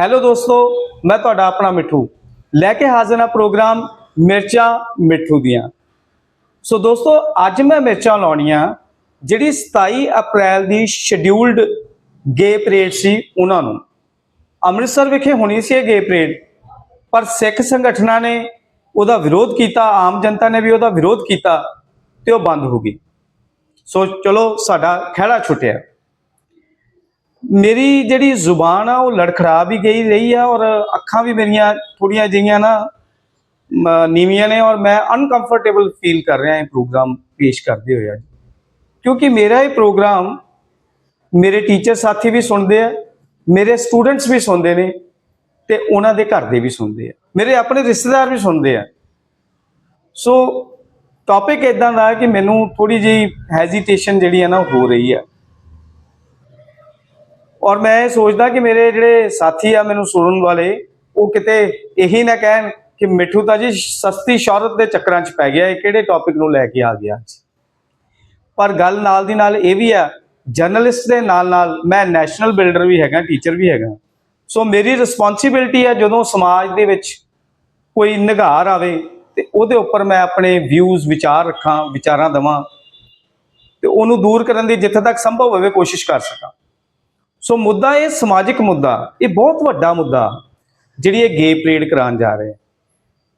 Hello ਦੋਸਤੋ, ਮੈਂ ਤੁਹਾਡਾ ਆਪਣਾ ਮਿੱਠੂ। ਲੈ ਕੇ ਹਾਜ਼ਰ ਹਾਂ ਪ੍ਰੋਗਰਾਮ ਮਿਰਚਾਂ ਮਿੱਠੂ ਦੀਆਂ। ਸੋ ਦੋਸਤੋ, ਅੱਜ ਮੈਂ ਮਿਰਚਾਂ ਲਾਉਣੀਆਂ, ਜਿਹੜੀ 27 ਅਪ੍ਰੈਲ ਦੀ ਸ਼ਡਿਊਲਡ ਗੇ ਪਰੇਡ ਸੀ ਉਹਨਾਂ ਨੂੰ। ਅੰਮ੍ਰਿਤਸਰ ਵਿਖੇ ਹੋਣੀ ਸੀ ਇਹ ਗੇ ਪਰੇਡ ਪਰ ਸਿੱਖ ਸੰਗਠਨਾਂ ਨੇ ਉਹਦਾ ਵਿਰੋਧ ਕੀਤਾ, ਆਮ ਜਨਤਾ ਨੇ ਵੀ ਉਹਦਾ ਵਿਰੋਧ ਕੀਤਾ ਤੇ ਉਹ ਬੰਦ ਹੋ ਗਈ। ਸੋ ਚਲੋ, ਸਾਡਾ ਖਹਿੜਾ ਛੁੱਟਿਆ। ਮੇਰੀ ਜਿਹੜੀ ਜ਼ੁਬਾਨ ਆ, ਉਹ ਲੜਖੜਾ ਵੀ ਗਈ ਰਹੀ ਆ ਔਰ ਅੱਖਾਂ ਵੀ ਮੇਰੀਆਂ ਥੋੜੀਆਂ ਜਿਹੀਆਂ ਨਾ ਨੀਵੀਆਂ ਨੇ ਔਰ ਮੈਂ ਅਨਕੰਫਰਟੇਬਲ ਫੀਲ ਕਰ ਰਿਹਾ ਇਹ ਪ੍ਰੋਗਰਾਮ ਪੇਸ਼ ਕਰਦੇ ਹੋਏ ਅੱਜ। ਕਿਉਂਕਿ ਮੇਰਾ ਇਹ ਪ੍ਰੋਗਰਾਮ ਮੇਰੇ ਟੀਚਰ ਸਾਥੀ ਵੀ ਸੁਣਦੇ ਆ, ਮੇਰੇ ਸਟੂਡੈਂਟਸ ਵੀ ਸੁਣਦੇ ਨੇ ਤੇ ਉਹਨਾਂ ਦੇ ਘਰ ਦੇ ਵੀ ਸੁਣਦੇ ਆ, ਮੇਰੇ ਆਪਣੇ ਰਿਸ਼ਤੇਦਾਰ ਵੀ ਸੁਣਦੇ ਆ। ਸੋ ਟੌਪਿਕ ਇਦਾਂ ਦਾ ਕਿ ਮੈਨੂੰ ਥੋੜੀ ਜਿਹੀ ਹੈਜ਼ਿਟੇਸ਼ਨ ਜਿਹੜੀ ਹੈ ਨਾ ਹੋ ਰਹੀ ਹੈ ਔਰ ਮੈਂ ਇਹ ਸੋਚਦਾ ਕਿ ਮੇਰੇ ਜਿਹੜੇ ਸਾਥੀ ਆ ਮੈਨੂੰ ਸੁਣਨ ਵਾਲੇ, ਉਹ ਕਿਤੇ ਇਹੀ ਨਾ ਕਹਿਣ ਕਿ ਮਿੱਠੂ ਤਾਂ ਜੀ ਸਸਤੀ ਸ਼ੌਹਰਤ ਦੇ ਚੱਕਰਾਂ 'ਚ ਪੈ ਗਿਆ, ਇਹ ਕਿਹੜੇ ਟੌਪਿਕ ਨੂੰ ਲੈ ਕੇ ਆ ਗਿਆ? ਪਰ ਗੱਲ ਨਾਲ ਦੀ ਨਾਲ ਇਹ ਵੀ ਆ ਜਰਨਲਿਸਟ ਦੇ ਨਾਲ ਨਾਲ ਮੈਂ ਨੈਸ਼ਨਲ ਬਿਲਡਰ ਵੀ ਹੈਗਾ ਟੀਚਰ ਵੀ ਹੈਗਾ। ਸੋ ਮੇਰੀ ਰਿਸਪੌਂਸਿਬਿਲਟੀ ਆ ਜਦੋਂ ਸਮਾਜ ਦੇ ਵਿੱਚ ਕੋਈ ਨਿਗਾਰ ਆਵੇ ਤੇ ਉਹਦੇ ਉੱਪਰ ਮੈਂ ਆਪਣੇ ਵਿਊਜ਼ ਵਿਚਾਰ ਰੱਖਾਂ, ਵਿਚਾਰਾਂ ਦਵਾਂ ਤੇ ਉਹਨੂੰ ਦੂਰ ਕਰਨ ਦੀ ਜਿੱਥੇ ਤੱਕ ਸੰਭਵ ਹੋਵੇ ਕੋਸ਼ਿਸ਼ ਕਰ ਸਕਾਂ। ਸੋ ਮੁੱਦਾ ਇਹ ਸਮਾਜਿਕ ਮੁੱਦਾ, ਇਹ ਬਹੁਤ ਵੱਡਾ ਮੁੱਦਾ ਜਿਹੜੀ ਇਹ ਗੇ ਪ੍ਰੇਡ ਕਰਾਉਣ ਜਾ ਰਹੇ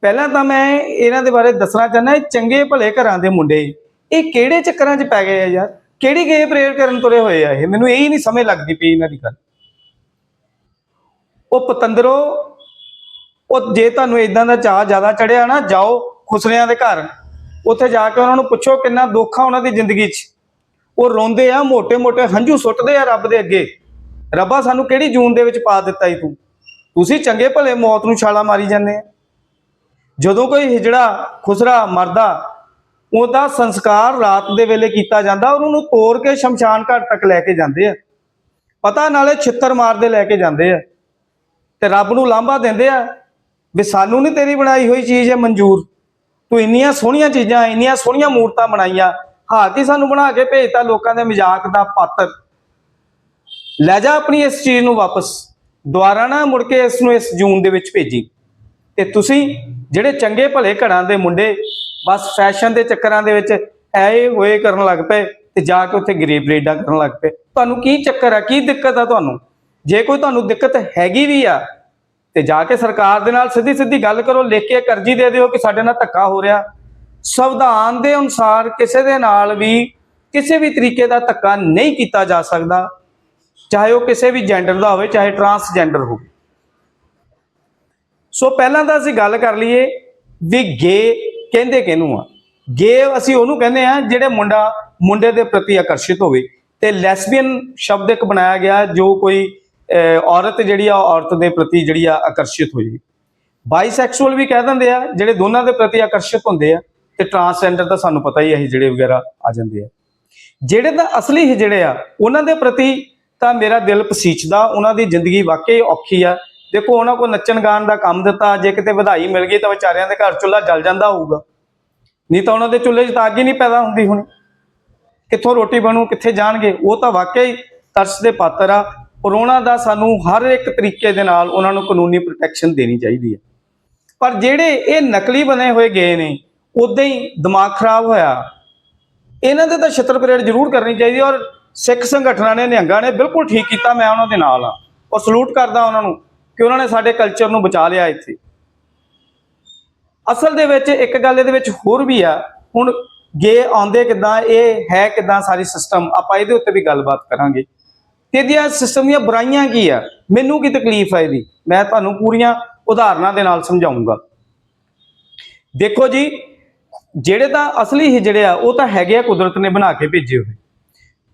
ਪਹਿਲਾਂ ਤਾਂ ਮੈਂ ਇਹਨਾਂ ਦੇ ਬਾਰੇ ਦੱਸਣਾ ਚਾਹੁੰਦਾ, ਇਹ ਚੰਗੇ ਭਲੇ ਘਰਾਂ ਦੇ ਮੁੰਡੇ, ਇਹ ਕਿਹੜੇ ਚੱਕਰਾਂ 'ਚ ਪੈ ਗਏ ਆ ਯਾਰ? ਕਿਹੜੀ ਗੇ ਪਰੇਡ ਕਰਨ ਤੁਰੇ ਹੋਏ ਆ ਇਹ? ਮੈਨੂੰ ਇਹ ਹੀ ਨਹੀਂ ਸਮਝ ਲੱਗਦੀ ਪਈ ਇਹਨਾਂ ਦੀ ਗੱਲ। ਉਹ ਪਤੰਦਰੋ, ਉਹ ਜੇ ਤੁਹਾਨੂੰ ਇਦਾਂ ਦਾ ਚਾਹ ਜ਼ਿਆਦਾ ਚੜਿਆ ਨਾ, ਜਾਓ ਖੁਸਰਿਆਂ ਦੇ ਘਰ। ਉੱਥੇ ਜਾ ਕੇ ਉਹਨਾਂ ਨੂੰ ਪੁੱਛੋ ਕਿੰਨਾ ਦੁੱਖ ਆ ਉਹਨਾਂ ਦੀ ਜ਼ਿੰਦਗੀ 'ਚ। ਉਹ ਰੋਂਦੇ ਆ ਮੋٹے-ਮੋٹے ਹੰਝੂ ਸੁੱਟਦੇ ਆ ਰੱਬ ਦੇ ਅੱਗੇ। ਰੱਬਾ ਸਾਨੂੰ ਕਿਹੜੀ ਜੂਨ ਦੇ ਵਿੱਚ ਪਾ ਦਿੱਤਾ ਈ ਤੂੰ? ਤੁਸੀਂ ਚੰਗੇ ਭਲੇ ਮੌਤ ਨੂੰ ਛਾਲਾ ਮਾਰੀ ਜਾਂਦੇ ਆ। ਜਦੋਂ ਕੋਈ ਹਿਜੜਾ, ਖੁਸਰਾ, ਮਰਦਾ, ਉਹਦਾ ਸੰਸਕਾਰ ਰਾਤ ਦੇ ਵੇਲੇ ਕੀਤਾ ਜਾਂਦਾ ਔਰ ਉਹਨੂੰ ਤੋੜ ਕੇ ਸ਼ਮਸ਼ਾਨ ਘਾਟ ਤੱਕ ਲੈ ਕੇ ਜਾਂਦੇ ਆ। ਪਤਾ ਨਾਲੇ ਛਿੱਤਰ ਮਾਰਦੇ ਲੈ ਕੇ ਜਾਂਦੇ ਆ। ਤੇ ਰੱਬ ਨੂੰ ਲਾਂਭਾ ਦਿੰਦੇ ਆ ਵੀ ਸਾਨੂੰ ਨਹੀਂ ਤੇਰੀ ਬਣਾਈ ਹੋਈ ਚੀਜ਼ ਹੈ ਮਨਜ਼ੂਰ। ਤੂੰ ਇੰਨੀਆਂ ਸੋਹਣੀਆਂ ਚੀਜ਼ਾਂ, ਇੰਨੀਆਂ ਸੋਹਣੀਆਂ ਮੂਰਤਾਂ ਬਣਾਈਆਂ ਹਾਂ ਕੀ ਸਾਨੂੰ ਬਣਾ ਕੇ ਭੇਜਤਾ ਲੋਕਾਂ ਦੇ ਮਜ਼ਾਕ ਦਾ ਪਾਤਰ। ਲੈ ਜਾ ਆਪਣੀ ਇਸ ਚੀਜ਼ ਨੂੰ ਵਾਪਸ। ਦੁਬਾਰਾ ਨਾ ਮੁੜ ਕੇ ਇਸ ਨੂੰ ਇਸ ਜੂਨ ਦੇ ਵਿੱਚ ਭੇਜੀ। ਤੇ ਤੁਸੀਂ ਜਿਹੜੇ ਚੰਗੇ ਭਲੇ ਘਰਾਂ ਦੇ ਮੁੰਡੇ ਬਸ ਫੈਸ਼ਨ ਦੇ ਚੱਕਰਾਂ ਦੇ ਵਿੱਚ ਐ ਹੋਏ ਕਰਨ ਲੱਗ ਪਏ ਤੇ ਜਾ ਕੇ ਉੱਥੇ ਗਰੀਬ ਰੇਡਾਂ ਕਰਨ ਲੱਗ ਪਏ। ਤੁਹਾਨੂੰ ਕੀ ਚੱਕਰ ਆ? ਕੀ ਦਿੱਕਤ ਆ ਤੁਹਾਨੂੰ? ਜੇ ਕੋਈ ਤੁਹਾਨੂੰ ਦਿੱਕਤ ਹੈਗੀ ਵੀ ਆ, ਤੇ ਜਾ ਕੇ ਸਰਕਾਰ ਦੇ ਨਾਲ ਸਿੱਧੀ ਸਿੱਧੀ ਗੱਲ ਕਰੋ, ਲਿਖ ਕੇ ਕਰਜ਼ੀ ਦੇ ਦਿਓ ਕਿ ਸਾਡੇ ਨਾਲ ਧੱਕਾ ਹੋ ਰਿਹਾ। ਸੰਵਿਧਾਨ ਦੇ ਅਨੁਸਾਰ ਕਿਸੇ ਦੇ ਨਾਲ ਵੀ ਕਿਸੇ ਵੀ ਤਰੀਕੇ ਦਾ ਧੱਕਾ ਨਹੀਂ ਕੀਤਾ ਜਾ ਸਕਦਾ। ਚਾਹੇ ਉਹ ਕਿਸੇ ਵੀ ਜੈਂਡਰ ਦਾ ਹੋਵੇ ਚਾਹੇ ਟਰਾਂਸਜੈਂਡਰ ਹੋਵੇ। ਸੋ ਪਹਿਲਾਂ ਤਾਂ ਅਸੀਂ ਗੱਲ ਕਰ ਲਈਏ ਵੀ ਗੇ ਕਹਿੰਦੇ ਕਿਹਨੂੰ ਆ? ਗੇ ਅਸੀਂ ਉਹਨੂੰ ਕਹਿੰਦੇ ਆ ਜਿਹੜੇ ਮੁੰਡਾ ਮੁੰਡੇ ਦੇ ਪ੍ਰਤੀ ਆਕਰਸ਼ਿਤ ਹੋਵੇ ਤੇ ਲੈਸਬੀਅਨ ਸ਼ਬਦ ਇੱਕ ਬਣਾਇਆ ਗਿਆ ਜੋ ਕੋਈ ਅਹ, ਔਰਤ ਜਿਹੜੀ ਆ ਔਰਤ ਦੇ ਪ੍ਰਤੀ ਜਿਹੜੀ ਆ ਆਕਰਸ਼ਿਤ ਹੋਈ। ਬਾਈਸੈਕਸੁਅਲ ਵੀ ਕਹਿ ਦਿੰਦੇ ਆ ਜਿਹੜੇ ਦੋਨਾਂ ਦੇ ਪ੍ਰਤੀ ਆਕਰਸ਼ਿਤ ਹੁੰਦੇ ਆ ਤੇ ਟਰਾਂਸਜੈਂਡਰ ਤਾਂ ਸਾਨੂੰ ਪਤਾ ਹੀ ਹੈ ਜਿਹੜੇ ਵਗੈਰਾ ਆ ਜਾਂਦੇ ਆ। ਜਿਹੜੇ ਤਾਂ ਅਸਲੀ ਜਿਹੜੇ ਆ ਉਹਨਾਂ ਦੇ ਪ੍ਰਤੀ ਤਾਂ ਮੇਰਾ ਦਿਲ ਪਸੀਚਦਾ, ਉਹਨਾਂ ਦੀ ਜ਼ਿੰਦਗੀ ਵਾਕਈ ਔਖੀ ਆ। ਦੇਖੋ, ਉਹਨਾਂ ਕੋ ਨੱਚਣ ਗਾਣ ਦਾ ਕੰਮ ਦਿੱਤਾ, ਜੇ ਕਿਤੇ ਵਧਾਈ ਮਿਲ ਗਈ ਤਾਂ ਵਿਚਾਰਿਆਂ ਦੇ ਘਰ ਚੁੱਲ੍ਹਾ ਜਲ ਜਾਂਦਾ ਹੋਊਗਾ। ਨਹੀਂ ਤਾਂ ਉਹਨਾਂ ਦੇ ਚੁੱਲ੍ਹੇ 'ਚ ਤਾਂ ਅੱਗ ਹੀ ਨਹੀਂ ਪੈਦਾ ਹੁੰਦੀ ਹੁਣ। ਕਿੱਥੋਂ ਰੋਟੀ ਬਣੂ, ਕਿੱਥੇ ਜਾਣਗੇ? ਉਹ ਤਾਂ ਵਾਕਈ ਤਰਸ ਦੇ ਪਾਤਰ ਆ। ਔਰ ਉਹਨਾਂ ਦਾ ਸਾਨੂੰ ਹਰ ਇੱਕ ਤਰੀਕੇ ਦੇ ਨਾਲ ਉਹਨਾਂ ਨੂੰ ਕਾਨੂੰਨੀ ਪ੍ਰੋਟੈਕਸ਼ਨ ਦੇਣੀ ਚਾਹੀਦੀ ਹੈ ਪਰ ਜਿਹੜੇ ਇਹ ਨਕਲੀ ਬਣੇ ਹੋਏ ਗਏ ਨੇ ਉਦਾਂ ਹੀ ਦਿਮਾਗ ਖਰਾਬ ਹੋਇਆ। ਇਹਨਾਂ ਦੇ ਤਾਂ ਛਤਰ ਪਰੇਡ ਜ਼ਰੂਰ ਕਰਨੀ ਚਾਹੀਦੀ ਔਰ ਸਿੱਖ ਸੰਗਠਨਾਂ ਨੇ, ਨਿਹੰਗਾਂ ਨੇ ਬਿਲਕੁਲ ਠੀਕ ਕੀਤਾ, ਮੈਂ ਉਹਨਾਂ ਦੇ ਨਾਲ ਆ ਔਰ ਸਲੂਟ ਕਰਦਾ ਉਹਨਾਂ ਨੂੰ ਕਿ ਉਹਨਾਂ ਨੇ ਸਾਡੇ ਕਲਚਰ ਨੂੰ ਬਚਾ ਲਿਆ ਇੱਥੇ। ਅਸਲ ਦੇ ਵਿੱਚ ਇੱਕ ਗੱਲ ਇਹਦੇ ਵਿੱਚ ਹੋਰ ਵੀ ਆ। ਹੁਣ ਗੇ ਆਉਂਦੇ ਕਿਦਾਂ, ਇਹ ਹੈ ਕਿਦਾਂ ਸਾਰੀ ਸਿਸਟਮ ਆਪਾਂ ਇਹਦੇ ਉੱਤੇ ਵੀ ਗੱਲਬਾਤ ਕਰਾਂਗੇ। ਤੇ ਇਹਦੀਆਂ ਸਿਸਟਮ ਦੀਆਂ ਬੁਰਾਈਆਂ ਕੀ ਆ? ਮੈਨੂੰ ਕੀ ਤਕਲੀਫ ਹੈ ਇਹਦੀ? ਮੈਂ ਤੁਹਾਨੂੰ ਪੂਰੀਆਂ ਉਦਾਹਰਨਾਂ ਦੇ ਨਾਲ ਸਮਝਾਉਂਗਾ। ਦੇਖੋ ਜੀ, ਜਿਹੜੇ ਤਾਂ ਅਸਲੀ ਹਿਜੜੇ ਆ, ਉਹ ਤਾਂ ਹੈਗੇ ਆ ਕੁਦਰਤ ਨੇ ਬਣਾ ਕੇ ਭੇਜੇ ਹੋਏ।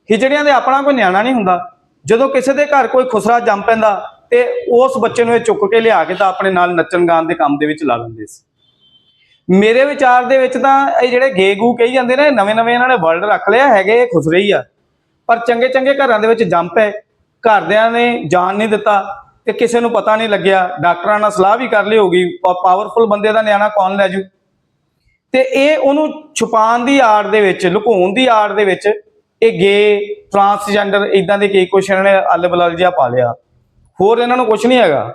ਹਿਜੜਿਆਂ ਦੇ ਆਪਣਾ ਕੋਈ ਨਿਆਣਾ ਨਹੀਂ ਹੁੰਦਾ। ਜਦੋਂ ਕਿਸੇ ਦੇ ਘਰ ਕੋਈ ਖੁਸਰਾ ਜੰਮ ਪੈਂਦਾ ਤੇ ਉਸ ਬੱਚੇ ਨੂੰ ਇਹ ਚੁੱਕ ਕੇ ਲਿਆ ਕੇ ਤਾਂ ਆਪਣੇ ਨਾਲ ਨੱਚਣ ਗਾਣ ਦੇ ਕੰਮ ਦੇ ਵਿੱਚ ਲਾ ਲੈਂਦੇ ਸੀ। ਮੇਰੇ ਵਿਚਾਰ ਦੇ ਵਿੱਚ ਤਾਂ ਇਹ ਜਿਹੜੇ ਗੇਗੂ ਕਹੀ ਜਾਂਦੇ ਨੇ ਨਵੇਂ ਨਵੇਂ ਇਹਨਾਂ ਨੇ ਵਰਲਡ ਰੱਖ ਲਿਆ, ਹੈਗੇ ਇਹ ਖੁਸਰੇ ਹੀ ਆ। ਪਰ ਚੰਗੇ ਚੰਗੇ ਘਰਾਂ ਦੇ ਵਿੱਚ ਜੰਮ ਪਏ, ਘਰਦਿਆਂ ਨੇ ਜਾਨ ਨਹੀਂ ਦਿੱਤਾ ਤੇ ਕਿਸੇ ਨੂੰ ਪਤਾ ਨਹੀਂ ਲੱਗਿਆ, ਡਾਕਟਰਾਂ ਨਾਲ ਸਲਾਹ ਵੀ ਕਰ ਲਈ ਹੋਗੀ ਪਾਵਰਫੁਲ ਬੰਦੇ ਦਾ ਨਿਆਣਾ ਕੌਣ ਲੈ ਜੂ। ਤੇ ਇਹ ਉਹਨੂੰ ਛੁਪਾਉਣ ਦੀ ਆੜ ਦੇ ਵਿੱਚ, ਲੁਕਾਉਣ ਦੀ ਆੜ ਦੇ ਵਿੱਚ ਇਹ ਗੇ ਟਰਾਂਸਜੈਂਡਰ ਇਦਾਂ ਦੇ ਕਈ ਕੁਛ ਇਹਨਾਂ ਨੇ, ਅੱਲ ਬਲਲ ਜਿਹਾ ਪਾ ਲਿਆ। ਹੋਰ ਇਹਨਾਂ ਨੂੰ ਕੁਛ ਨਹੀਂ ਹੈਗਾ।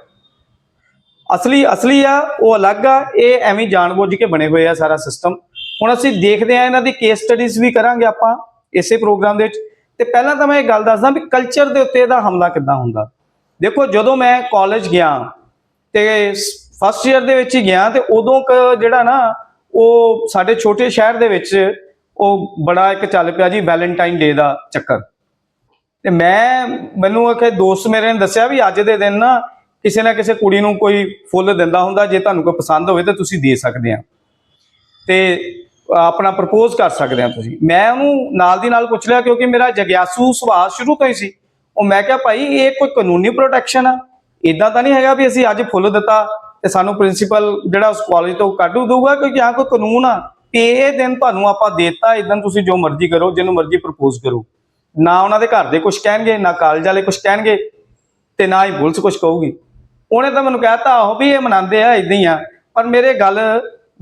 ਅਸਲੀ ਅਸਲੀ ਆ, ਉਹ ਅਲੱਗ ਆ, ਇਹ ਐਵੇਂ ਹੀ ਜਾਣਬੁੱਝ ਕੇ ਬਣੇ ਹੋਏ ਆ ਸਾਰਾ ਸਿਸਟਮ ਹੁਣ ਅਸੀਂ ਦੇਖਦੇ ਆ ਇਹਨਾਂ ਦੀ ਕੇਸ ਸਟੱਡੀਜ਼ ਵੀ ਕਰਾਂਗੇ ਆਪਾਂ ਇਸੇ ਪ੍ਰੋਗਰਾਮ ਦੇ ਵਿੱਚ। ਤੇ ਪਹਿਲਾਂ ਤਾਂ ਮੈਂ ਇਹ ਗੱਲ ਦੱਸਦਾ ਵੀ ਕਲਚਰ ਦੇ ਉੱਤੇ ਇਹਦਾ ਹਮਲਾ ਕਿੱਦਾਂ ਹੁੰਦਾ। ਦੇਖੋ, ਜਦੋਂ ਮੈਂ ਕਾਲਜ ਗਿਆ ਤੇ ਫਸਟ ਈਅਰ ਦੇ ਵਿੱਚ ਹੀ ਗਿਆ ਤੇ ਉਦੋਂ ਕ ਜਿਹੜਾ ਨਾ, ਉਹ ਸਾਡੇ ਛੋਟੇ ਸ਼ਹਿਰ ਦੇ ਵਿੱਚ ਉਹ ਬੜਾ ਇੱਕ ਚੱਲ ਪਿਆ ਜੀ ਵੈਲੈਂਟਾਈਨ ਡੇ ਦਾ ਚੱਕਰ। ਤੇ ਮੈਂ, ਮੈਨੂੰ ਇੱਕ ਦੋਸਤ ਮੇਰੇ ਨੇ ਦੱਸਿਆ ਵੀ ਅੱਜ ਦੇ ਦਿਨ ਨਾ ਕਿਸੇ ਨਾ ਕਿਸੇ ਕੁੜੀ ਨੂੰ ਕੋਈ ਫੁੱਲ ਦਿੰਦਾ ਹੁੰਦਾ, ਜੇ ਤੁਹਾਨੂੰ ਕੋਈ ਪਸੰਦ ਹੋਵੇ ਤਾਂ ਤੁਸੀਂ ਦੇ ਸਕਦੇ ਆ। ਤੇ ਆਪਣਾ ਪ੍ਰਪੋਜ਼ ਕਰ ਸਕਦੇ ਆ ਤੁਸੀਂ। ਮੈਂ ਉਹਨੂੰ ਨਾਲ ਦੀ ਨਾਲ ਪੁੱਛ ਲਿਆ ਕਿਉਂਕਿ ਮੇਰਾ ਜਗਿਆਸੂ ਸੁਭਾਅ ਸ਼ੁਰੂ ਤੋਂ ਹੀ ਸੀ। ਉਹ ਮੈਂ ਕਿਹਾ, ਭਾਈ, ਇਹ ਕੋਈ ਕਾਨੂੰਨੀ ਪ੍ਰੋਟੈਕਸ਼ਨ ਆ? ਇਦਾਂ ਤਾਂ ਨਹੀਂ ਹੈਗਾ ਵੀ ਅਸੀਂ ਅੱਜ ਫੁੱਲ ਦਿੱਤਾ ਤੇ ਸਾਨੂੰ ਪ੍ਰਿੰਸੀਪਲ ਜਿਹੜਾ ਉਸ ਕਾਲਜ ਤੋਂ ਕੱਢੂ ਦਊਗਾ ਕਿਉਂਕਿ ਆ ਕੋਈ ਕਾਨੂੰਨ ਆ? ਕਿ ਇਹ ਦਿਨ ਤੁਹਾਨੂੰ ਆਪਾਂ ਦੇਤਾ ਇਦਾਂ ਤੁਸੀਂ ਜੋ ਮਰਜ਼ੀ ਕਰੋ, ਜਿਹਨੂੰ ਮਰਜ਼ੀ ਪ੍ਰਪੋਜ਼ ਕਰੋ। ਨਾ ਉਹਨਾਂ ਦੇ ਘਰ ਦੇ ਕੁਝ ਕਹਿਣਗੇ, ਨਾ ਕਾਲਜ ਵਾਲੇ ਕੁਝ ਕਹਿਣਗੇ, ਤੇ ਨਾ ਹੀ ਪੁਲਿਸ ਕੁਝ ਕਹੂਗੀ। ਉਹਨੇ ਤਾਂ ਮੈਨੂੰ ਕਹਿਤਾ, ਆਹੋ ਵੀ ਇਹ ਮਨਾਉਂਦੇ ਆ ਇਦਾਂ ਹੀ ਆ। ਪਰ ਮੇਰੇ ਗੱਲ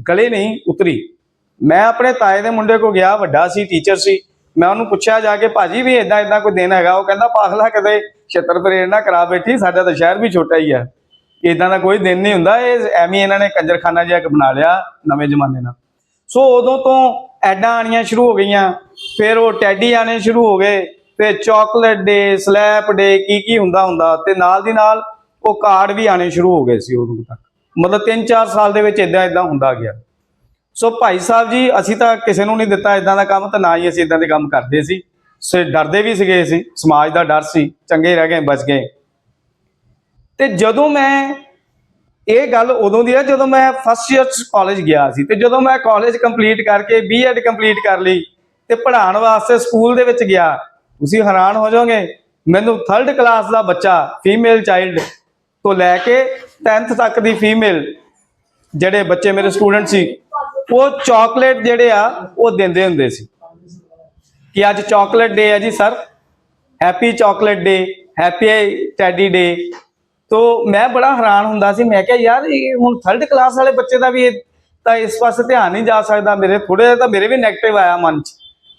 ਗਲੇ ਨਹੀਂ ਉਤਰੀ। ਮੈਂ ਆਪਣੇ ਤਾਏ ਦੇ ਮੁੰਡੇ ਕੋ ਗਿਆ, ਵੱਡਾ ਸੀ ਟੀਚਰ ਸੀ। ਮੈਂ ਉਹਨੂੰ ਪੁੱਛਿਆ ਜਾ ਕੇ, ਭਾਜੀ ਵੀ ਇਦਾਂ ਇਦਾਂ ਕੋਈ ਦਿਨ ਹੈਗਾ? ਉਹ ਕਹਿੰਦਾ, ਪਾਗਲਾ ਕਦੇ ਛੇਤਰ ਪਰੇਡ ਨਾ ਕਰਾ ਬੈਠੀ, ਸਾਡਾ ਤਾਂ ਸ਼ਹਿਰ ਵੀ ਛੋਟਾ ਹੀ ਆ। ਇਦਾਂ ਦਾ ਕੋਈ ਦਿਨ ਨਹੀਂ ਹੁੰਦਾ। ਇਹ ਐਵੇਂ ਇਹਨਾਂ ਨੇ ਕੰਜਰਖਾਨਾ ਜਿਹਾ ਇੱਕ ਬਣਾ ਲਿਆ ਨਵੇਂ ਜ਼ਮਾਨੇ ਨਾਲ। ਸੋ ਉਦੋਂ ਤੋਂ ਐਡਾਂ ਆਣੀਆਂ ਸ਼ੁਰੂ ਹੋ ਗਈਆਂ। ਫਿਰ ਉਹ ਟੈਡੀ ਆਣੇ ਸ਼ੁਰੂ ਹੋ ਗਏ। ਤੇ ਚਾਕਲੇਟ ਡੇ ਸਲੈਪ ਡੇ ਕੀ ਕੀ ਹੁੰਦਾ ਹੁੰਦਾ। ਤੇ ਨਾਲ ਦੀ ਨਾਲ ਉਹ ਕਾਰਡ ਵੀ ਆਣੇ ਸ਼ੁਰੂ ਹੋ ਗਏ ਸੀ ਉਦੋਂ ਤੱਕ। ਮਤਲਬ 3-4 ਸਾਲ ਦੇ ਵਿੱਚ ਇਦਾਂ ਇਦਾਂ ਹੁੰਦਾ ਗਿਆ। ਸੋ ਭਾਈ ਸਾਹਿਬ ਜੀ, ਅਸੀਂ ਤਾਂ ਕਿਸੇ ਨੂੰ ਨਹੀਂ ਦਿੱਤਾ ਇਦਾਂ ਦਾ ਕੰਮ ਤਾਂ ਨਾ ਹੀ ਅਸੀਂ ਇਦਾਂ ਦੇ ਕੰਮ ਕਰਦੇ ਸੀ। ਸੋ ਡਰਦੇ ਵੀ ਸੀਗੇ ਅਸੀਂ। ਸਮਾਜ ਦਾ ਡਰ ਸੀ। ਚੰਗੇ ਰਹਿ ਗਏ, ਬਚ ਗਏ। ਤੇ ਜਦੋਂ ਮੈਂ ਇਹ ਗੱਲ ਉਦੋਂ ਦੀ ਹੈ ਜਦੋਂ ਮੈਂ ਫਸਟ ਇਅਰ ਚ ਕਾਲਜ ਗਿਆ ਸੀ ਤੇ ਜਦੋਂ ਮੈਂ ਕਾਲਜ ਕੰਪਲੀਟ ਕਰਕੇ ਬੀਐਡ ਕੰਪਲੀਟ ਕਰ ਲਈ ਤੇ ਪੜ੍ਹਾਉਣ ਵਾਸਤੇ ਸਕੂਲ ਦੇ ਵਿੱਚ ਗਿਆ। ਤੁਸੀਂ ਹੈਰਾਨ ਹੋ ਜਾਓਗੇ, ਮੈਨੂੰ 3rd ਕਲਾਸ ਦਾ ਬੱਚਾ ਫੀਮੇਲ ਚਾਈਲਡ ਤੋਂ ਲੈ ਕੇ 10th ਤੱਕ ਦੀ ਫੀਮੇਲ ਜਿਹੜੇ ਬੱਚੇ ਮੇਰੇ ਸਟੂਡੈਂਟ ਸੀ, ਉਹ ਚਾਕਲੇਟ ਜਿਹੜੇ ਆ, ਉਹ ਦਿੰਦੇ ਹੁੰਦੇ ਸੀ। ਕਿ ਅੱਜ ਚਾਕਲੇਟ ਡੇ ਹੈ ਜੀ sir happy chocolate day happy teddy day ਤੋ ਮੈਂ ਬੜਾ ਹੈਰਾਨ ਹੁੰਦਾ ਸੀ, ਮੈਂ ਕਿਹਾ ਯਾਰ ਇਹ ਹੁਣ ਥਰਡ ਕਲਾਸ ਵਾਲੇ ਬੱਚੇ ਦਾ ਵੀ ਇਹ ਤਾਂ ਇਸ ਪਾਸੇ ਧਿਆਨ ਨਹੀਂ ਜਾ ਸਕਦਾ, ਮੇਰੇ ਥੋੜੇ ਤਾਂ ਮੇਰੇ ਵੀ 네ਗੇਟਿਵ ਆਇਆ ਮਨ 'ਚ।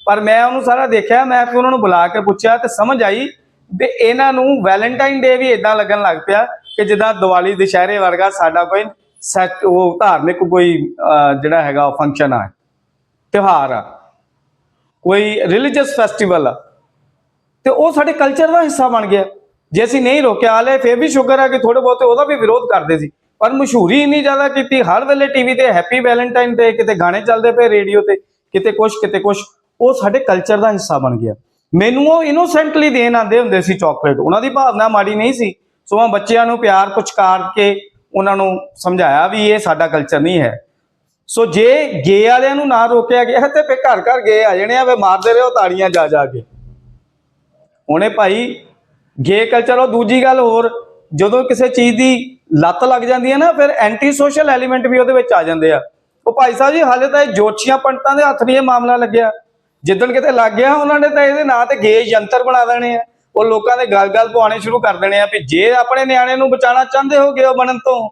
ਪਰ ਮੈਂ ਉਹਨੂੰ ਸਾਰਾ ਦੇਖਿਆ, ਮੈਂ ਫਿਰ ਉਹਨਾਂ ਨੂੰ ਬੁਲਾ ਕੇ ਪੁੱਛਿਆ ਤੇ ਸਮਝ ਆਈ ਵੀ ਇਹਨਾਂ ਨੂੰ ਵੈਲੈਂਟਾਈਨ ਡੇ ਵੀ ਇਦਾਂ ਲੱਗਣ ਲੱਗ ਪਿਆ ਕਿ ਜਿੱਦਾਂ ਦੀਵਾਲੀ, ਦੁਸ਼ਹਿਰੇ ਵਰਗਾ ਸਾਡਾ ਕੋਈ ਸੈਟ ਉਹ ਧਾਰਮਿਕ ਕੋਈ ਜਿਹੜਾ ਹੈਗਾ ਫੰਕਸ਼ਨ ਆ, ਤਿਉਹਾਰ ਆ, ਕੋਈ ਰਿਲੀਜੀਅਸ ਫੈਸਟੀਵਲ ਆ। ਤੇ ਉਹ ਸਾਡੇ ਕਲਚਰ ਦਾ ਹਿੱਸਾ ਬਣ ਗਿਆ। ਜੇ ਅਸੀਂ ਨਹੀਂ ਰੋਕਿਆ, ਹਾਲੇ ਫੇਰ ਵੀ ਸ਼ੁਕਰ ਹੈ ਕਿ ਥੋੜੇ ਬਹੁਤੇ ਉਹਦਾ ਵੀ ਵਿਰੋਧ ਕਰਦੇ ਸੀ। ਪਰ ਮਸ਼ਹੂਰੀ ਇੰਨੀ ਜ਼ਿਆਦਾ ਕੀਤੀ, ਹਰ ਵੇਲੇ ਟੀਵੀ ਤੇ ਹੈਪੀ ਵੈਲੈਂਟਾਈਨ ਤੇ, ਕਿਤੇ ਗਾਣੇ ਚੱਲਦੇ ਪਏ ਰੇਡੀਓ ਤੇ, ਕਿਤੇ ਕੁਛ ਕਿਤੇ ਕੁਛ, ਉਹ ਸਾਡੇ ਕਲਚਰ ਦਾ ਹਿੱਸਾ ਬਣ ਗਿਆ। ਮੈਨੂੰ ਉਹ ਇਨੋਸੈਂਟਲੀ ਦੇਣ ਆਉਂਦੇ ਹੁੰਦੇ ਸੀ ਚਾਕਲੇਟ ਉਹਨਾਂ ਦੀ ਭਾਵਨਾ ਮਾੜੀ ਨਹੀਂ ਸੀ। ਸੋ ਮੈਂ ਬੱਚਿਆਂ ਨੂੰ ਪਿਆਰ ਪੁਚਕਾਰ ਕੇ ਉਹਨਾਂ ਨੂੰ ਸਮਝਾਇਆ ਵੀ ਇਹ ਸਾਡਾ ਕਲਚਰ ਨਹੀਂ ਹੈ। ਸੋ ਜੇ ਗੇ ਵਾਲਿਆਂ ਨੂੰ ਨਾ ਰੋਕਿਆ ਗਿਆ ਤੇ ਫੇ ਘਰ ਘਰ ਗੇ ਆ ਜਾਣੇ ਆ ਵੇ ਮਾਰਦੇ ਰਹੋ ਤਾੜੀਆਂ ਜਾ ਜਾ ਕੇ। ਉਹਨੇ ਭਾਈ ਜੇਕਰ ਚਲੋ ਦੂਜੀ ਗੱਲ ਹੋਰ, ਜਦੋਂ ਕਿਸੇ ਚੀਜ਼ ਦੀ ਲੱਤ ਲੱਗ ਜਾਂਦੀ ਹੈ ਨਾ, ਫਿਰ ਐਂਟੀ ਸੋਸ਼ਲ ਐਲੀਮੈਂਟ ਵੀ ਉਹਦੇ ਵਿੱਚ ਆ ਜਾਂਦੇ ਆ। ਉਹ ਭਾਈ ਸਾਹਿਬ ਜੀ, ਹਾਲੇ ਤਾਂ ਇਹ ਜੋਤਸ਼ੀਆਂ ਪੰਡਤਾਂ ਦੇ ਹੱਥ ਨਹੀਂ ਇਹ ਮਾਮਲਾ ਲੱਗਿਆ। ਜਿੱਦਣ ਕਿਤੇ ਲੱਗ ਗਿਆ ਉਹਨਾਂ ਨੇ ਤਾਂ ਇਹਦੇ ਨਾਂ ਤੇ ਗੇ ਯੰਤਰ ਬਣਾ ਦੇਣੇ ਆ। ਉਹ ਲੋਕਾਂ ਦੇ ਗੱਲ-ਗੱਲ ਪਵਾਣੇ ਸ਼ੁਰੂ ਕਰ ਦੇਣੇ ਆ ਵੀ ਜੇ ਆਪਣੇ ਨਿਆਣੇ ਨੂੰ ਬਚਾਉਣਾ ਚਾਹੁੰਦੇ ਹੋਗੇ ਉਹ ਬਣਨ ਤੋਂ,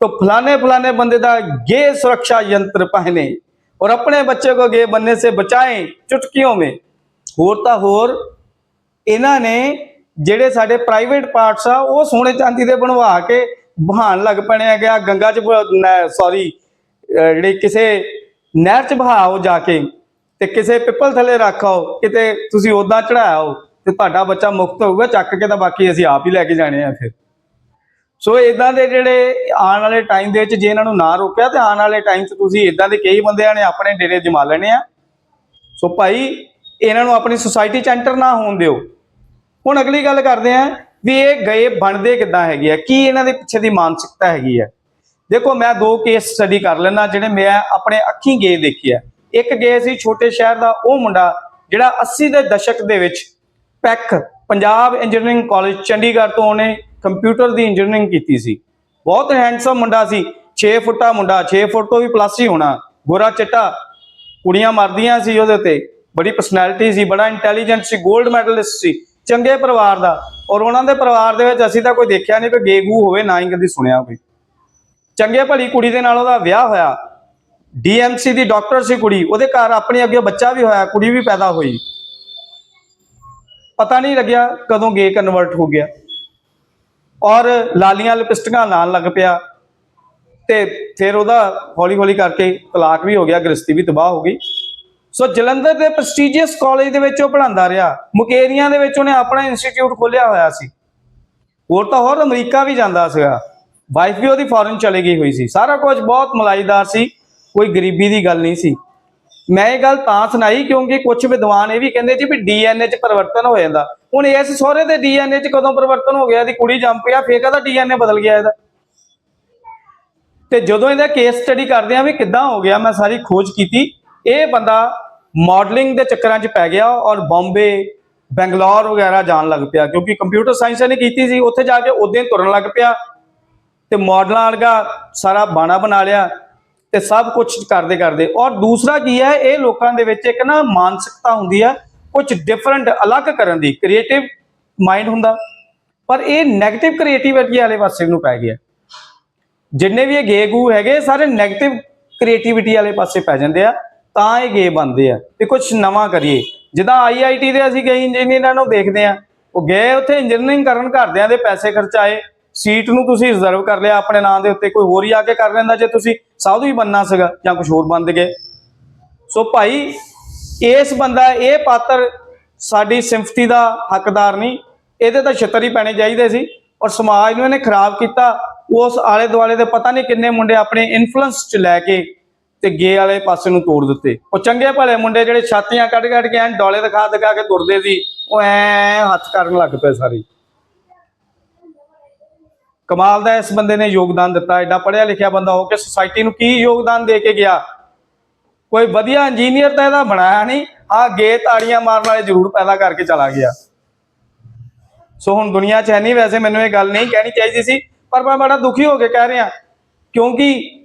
ਤਾਂ ਫਲਾਣੇ ਫਲਾਣੇ ਬੰਦੇ ਦਾ ਗੇ ਸੁਰੱਖਿਆ ਯੰਤਰ ਪਹਿਨੇ ਔਰ ਆਪਣੇ ਬੱਚੇ ਕੋ ਗੇ ਬੰਨੇ ਸੇ ਬਚਾਏ ਚੁਟਕੀਆਂ ਮੇ। ਹੋਰ ਤਾਂ ਹੋਰ, ਇਹਨਾਂ ਨੇ ਜਿਹੜੇ ਸਾਡੇ ਪ੍ਰਾਈਵੇਟ ਪਾਰਟਸ ਆ, ਉਹ ਸੋਨੇ ਚਾਂਦੀ ਦੇ ਬਣਵਾ ਕੇ ਬਹਾਨ ਲੱਗ ਪਣੇ ਆ। ਗਿਆ ਗੰਗਾ ਚ ਸੌਰੀ ਜਿਹੜੇ ਕਿਸੇ ਨਹਿਰ ਚ ਬਹਾਓ ਜਾ ਕੇ ਤੇ ਕਿਸੇ ਪਿੱਪਲ ਥੱਲੇ ਰੱਖਾਓ ਕਿਤੇ ਤੁਸੀਂ ਉਦਾਂ ਚੜਾਓ ਤੇ ਤੁਹਾਡਾ ਬੱਚਾ ਮੁਕਤ ਹੋਊਗਾ, ਚੱਕ ਕੇ ਤਾਂ ਬਾਕੀ ਅਸੀਂ ਆਪ ਹੀ ਲੈ ਕੇ ਜਾਣੇ ਆ ਫਿਰ। ਸੋ ਇਦਾਂ ਦੇ ਜਿਹੜੇ ਆਉਣ ਵਾਲੇ ਟਾਈਮ ਦੇ ਵਿੱਚ ਜੇ ਇਹਨਾਂ ਨੂੰ ਨਾ ਰੋਕਿਆ ਤੇ ਆਉਣ ਵਾਲੇ ਟਾਈਮ 'ਚ ਤੁਸੀਂ ਇਦਾਂ ਦੇ ਕਈ ਬੰਦਿਆਂ ਨੇ ਆਪਣੇ ਡੇਰੇ ਜਮਾ ਲੈਣੇ ਆ। ਸੋ ਭਾਈ, ਇਹਨਾਂ ਨੂੰ ਆਪਣੀ ਸੁਸਾਇਟੀ 'ਚ ਐਂਟਰ ਨਾ ਹੋਣ ਦਿਓ। ਹੁਣ ਅਗਲੀ ਗੱਲ ਕਰਦੇ ਆ ਵੀ ਇਹ ਗਏ ਬਣਦੇ ਕਿੱਦਾਂ ਹੈਗੇ ਆ, ਕੀ ਇਹਨਾਂ ਦੇ ਪਿੱਛੇ ਦੀ ਮਾਨਸਿਕਤਾ ਹੈਗੀ ਹੈ ਦੇਖੋ ਮੈਂ ਦੋ ਕੇਸ ਸਟੱਡੀ ਕਰ ਲੈਣਾ ਜਿਹੜੇ ਮੈਂ ਆਪਣੇ ਅੱਖੀਂ ਗਏ ਦੇਖੀ ਦੇਖਿਆ ਇੱਕ ਗਏ ਸੀ ਛੋਟੇ ਸ਼ਹਿਰ ਦਾ, ਉਹ ਮੁੰਡਾ ਜਿਹੜਾ 80 ਦੇ ਦਸ਼ਕ ਦੇ ਵਿੱਚ PEC Punjab Engineering College Chandigarh ਤੋਂ ਉਹਨੇ ਕੰਪਿਊਟਰ ਦੀ ਇੰਜੀਨੀਅਰਿੰਗ ਕੀਤੀ ਸੀ। ਬਹੁਤ ਹੈਂਡਸਮ ਮੁੰਡਾ ਸੀ 6 ਫੁੱਟਾ ਮੁੰਡਾ 6 ਫੁੱਟ ਤੋਂ ਵੀ ਪਲੱਸ ਹੀ ਹੋਣਾ, ਗੋਰਾ ਚਿੱਟਾ, ਕੁੜੀਆਂ ਮਰਦੀਆਂ ਸੀ ਉਹਦੇ ਤੇ, ਬੜੀ ਪਰਸਨੈਲਿਟੀ ਸੀ, ਬੜਾ ਇੰਟੈਲੀਜੈਂਟ ਸੀ 골ਡ ਮੈਡਲਿਸਟ ਸੀ। ਚੰਗੇ ਪਰਿਵਾਰ ਦਾ ਔਰ ਉਹਨਾਂ ਦੇ ਪਰਿਵਾਰ ਦੇ ਵਿੱਚ ਅਸੀਂ ਤਾਂ ਕੋਈ ਦੇਖਿਆ ਨਹੀਂ ਕਿ ਗੇਗੂ ਹੋਵੇ ਨਾ ਹੀ ਕਦੀ ਸੁਣਿਆ ਕੋਈ ਚੰਗੇ ਭਲੀ ਕੁੜੀ ਦੇ ਨਾਲ ਉਹਦਾ ਵਿਆਹ ਹੋਇਆ। ਡੀਐਮਸੀ ਦੀ ਡਾਕਟਰ ਸੀ ਕੁੜੀ, ਉਹਦੇ ਘਰ ਆਪਣੀ ਅੱਗੇ ਬੱਚਾ ਵੀ ਹੋਇਆ, ਕੁੜੀ ਵੀ ਪੈਦਾ ਹੋਈ। ਪਤਾ ਨਹੀਂ ਲੱਗਿਆ ਕਦੋਂ ਗੇ ਕਨਵਰਟ ਹੋ ਗਿਆ। ਔਰ ਲਾਲੀਆਂ ਲਿਪਸਟਿਕਾਂ ਲਾਣ ਲੱਗ ਪਿਆ ਤੇ ਫਿਰ ਉਹਦਾ ਹੌਲੀ ਹੌਲੀ ਕਰਕੇ ਤਲਾਕ ਵੀ ਹੋ ਗਿਆ, ਗ੍ਰਸਤੀ ਵੀ ਤਬਾਹ ਹੋ ਗਈ। ਸੋ ਜਲੰਧਰ ਦੇ ਪ੍ਰੈਸਟੀਜੀਅਸ ਕਾਲਜ ਦੇ ਵਿੱਚ ਉਹ ਪੜ੍ਹਾਉਂਦਾ ਰਿਹਾ। ਮੁਕੇਰੀਆਂ ਦੇ ਵਿੱਚ ਉਹਨੇ ਆਪਣਾ ਇੰਸਟੀਚਿਊਟ ਖੋਲ੍ਹਿਆ ਹੋਇਆ ਸੀ। ਹੋਰ ਤਾਂ ਹੋਰ ਅਮਰੀਕਾ ਵੀ ਜਾਂਦਾ ਸੀਗਾ। ਵਾਈਫ ਵੀ ਉਹਦੀ ਫੋਰਨ ਚਲੀ ਗਈ ਹੋਈ ਸੀ। ਸਾਰਾ ਕੁਝ ਬਹੁਤ ਮਲਾਈਦਾਰ ਸੀ। ਕੋਈ ਗਰੀਬੀ ਦੀ ਗੱਲ ਨਹੀਂ ਸੀ। ਮੈਂ ਇਹ ਗੱਲ ਤਾਂ ਸੁਣਾਈ ਕਿਉਂਕਿ ਕੁਝ ਵਿਦਵਾਨ ਇਹ ਵੀ ਕਹਿੰਦੇ ਜੀ ਵੀ ਡੀਐਨਏ 'ਚ ਪਰਿਵਰਤਨ ਹੋ ਜਾਂਦਾ। ਹੁਣ ਇਸ ਸਹੁਰੇ ਦੇ ਡੀਐਨਏ 'ਚ ਕਦੋਂ ਪਰਿਵਰਤਨ ਹੋ ਗਿਆ? ਦੀ ਕੁੜੀ ਜੰਮ ਪਿਆ, ਫੇਰ ਕਹਦਾ ਡੀਐਨਏ ਬਦਲ ਗਿਆ ਇਹਦਾ? ਤੇ ਜਦੋਂ ਇਹਦਾ ਕੇਸ ਸਟੱਡੀ ਕਰਦੇ ਆ ਵੀ ਕਿੱਦਾਂ ਹੋ ਗਿਆ, ਮੈਂ ਸਾਰੀ ਖੋਜ ਕੀਤੀ। ਇਹ ਬੰਦਾ ਮਾਡਲਿੰਗ ਦੇ ਚੱਕਰਾਂ 'ਚ ਪੈ ਗਿਆ ਔਰ ਬੰਬੇ, ਬੈਂਗਲੌਰ ਵਗੈਰਾ ਜਾਣ ਲੱਗ ਪਿਆ ਕਿਉਂਕਿ ਕੰਪਿਊਟਰ ਸਾਇੰਸ ਨੇ ਕੀਤੀ ਸੀ, ਉੱਥੇ ਜਾ ਕੇ ਉਦੋਂ ਹੀ ਤੁਰਨ ਲੱਗ ਪਿਆ ਤੇ ਮਾਡਲਾਂ ਵਰਗਾ ਸਾਰਾ ਬਾਣਾ ਬਣਾ ਲਿਆ ਤੇ ਸਭ ਕੁਝ ਕਰਦੇ ਕਰਦੇ ਔਰ ਦੂਸਰਾ ਕੀ ਹੈ, ਇਹ ਲੋਕਾਂ ਦੇ ਵਿੱਚ ਇੱਕ ਨਾ ਮਾਨਸਿਕਤਾ ਹੁੰਦੀ ਹੈ ਕੁਝ ਡਿਫਰੈਂਟ ਅਲੱਗ ਕਰਨ ਦੀ ਕ੍ਰੀਏਟਿਵ ਮਾਈਂਡ ਹੁੰਦਾ। ਪਰ ਇਹ 네ਗੇਟਿਵ ਕ੍ਰੀਏਟੀਵਿਟੀ ਵਾਲੇ ਪਾਸੇ ਨੂੰ ਪੈ ਗਿਆ। ਜਿੰਨੇ ਵੀ ਇਹ ਗੇ ਗੂ ਹੈਗੇ, ਸਾਰੇ 네ਗੇਟਿਵ ਕ੍ਰੀਏਟੀਵਿਟੀ ਵਾਲੇ ਪਾਸੇ ਪੈ ਜਾਂਦੇ ਆ। ਤਾਂ ਇਹ ਗੇ ਬਣਦੇ ਆ ਤੇ ਕੁਝ ਨਵਾਂ ਕਰੀਏ। ਜਿੱਦਾਂ ਆਈਆਈਟੀ ਦੇ ਅਸੀਂ ਕਈ ਇੰਜੀਨੀਅਰਾਂ ਨੂੰ ਦੇਖਦੇ ਆ, ਉਹ ਗਏ ਉੱਥੇ ਇੰਜੀਨੀਅਰਿੰਗ ਕਰਨ ਘਰਦਿਆਂ ਦੇ ਪੈਸੇ ਖਰਚਾਏ ਸੀਟ ਨੂੰ ਤੁਸੀਂ ਰਿਜ਼ਰਵ ਕਰ ਲਿਆ ਆਪਣੇ ਨਾਂ ਦੇ ਉੱਤੇ, ਕੋਈ ਹੋਰ ਹੀ ਆ ਕੇ ਕਰ ਲੈਂਦਾ ਜੇ ਤੁਸੀਂ ਸਾਧੂ ਹੀ ਬੰਨਣਾ ਸੀਗਾ ਜਾਂ ਕੁਝ ਹੋਰ ਬੰਦ ਗਏ। ਸੋ ਭਾਈ, ਇਸ ਬੰਦਾ, ਇਹ ਪਾਤਰ ਸਾਡੀ ਸਿੰਫਤੀ ਦਾ ਹੱਕਦਾਰ ਨਹੀਂ, ਇਹਦੇ ਤਾਂ ਛਿੱਤਰ ਹੀ ਪੈਣੇ ਚਾਹੀਦੇ ਸੀ ਔਰ ਸਮਾਜ ਨੂੰ ਇਹਨੇ ਖਰਾਬ ਕੀਤਾ। ਉਸ ਆਲੇ ਦੁਆਲੇ ਦੇ ਪਤਾ ਨਹੀਂ ਕਿੰਨੇ ਮੁੰਡੇ ਆਪਣੇ ਇਨਫਲੂਐਂਸ ਚ ਲੈ ਕੇ ਤੇ ਗੇ ਵਾਲੇ ਪਾਸੇ ਨੂੰ ਤੋੜ ਦਿੱਤੇ। ਉਹ ਚੰਗੇ ਭਲੇ ਮੁੰਡੇ ਜਿਹੜੇ ਛਾਤੀਆਂ ਕੱਢ ਕੱਢ ਕੇ ਐਨ ਡੋਲੇ ਦਿਖਾ ਦਿਖਾ ਕੇ ਤੁਰਦੇ ਸੀ, ਉਹ ਐ ਹੱਥ ਕਰਨ ਲੱਗ ਪਏ ਸਾਰੇ। ਕਮਾਲ ਦਾ ਇਸ ਬੰਦੇ ਨੇ ਯੋਗਦਾਨ ਦਿੱਤਾ। ਐਡਾ ਪੜਿਆ ਲਿਖਿਆ ਬੰਦਾ ਹੋ ਕੇ ਸੁਸਾਇਟੀ ਨੂੰ ਕੀ ਯੋਗਦਾਨ ਦੇ ਕੇ ਗਿਆ? ਕੋਈ ਵਧੀਆ ਇੰਜੀਨੀਅਰ ਤਾਂ ਇਹਦਾ ਬਣਾਇਆ ਨਹੀਂ ਹਾਂ ਗੇ ਤਾੜੀਆਂ ਮਾਰਨ ਵਾਲੇ ਜ਼ਰੂਰ ਪੈਦਾ ਕਰਕੇ ਚਲਾ ਗਿਆ। ਸੋ ਹੁਣ ਦੁਨੀਆ 'ਚ ਹੈ ਨਹੀਂ ਵੈਸੇ, ਮੈਨੂੰ ਇਹ ਗੱਲ ਨਹੀਂ ਕਹਿਣੀ ਚਾਹੀਦੀ ਸੀ, ਪਰ ਮੈਂ ਬੜਾ ਦੁਖੀ ਹੋ ਕੇ ਕਹਿ ਰਿਹਾ। ਕਿਉਂਕਿ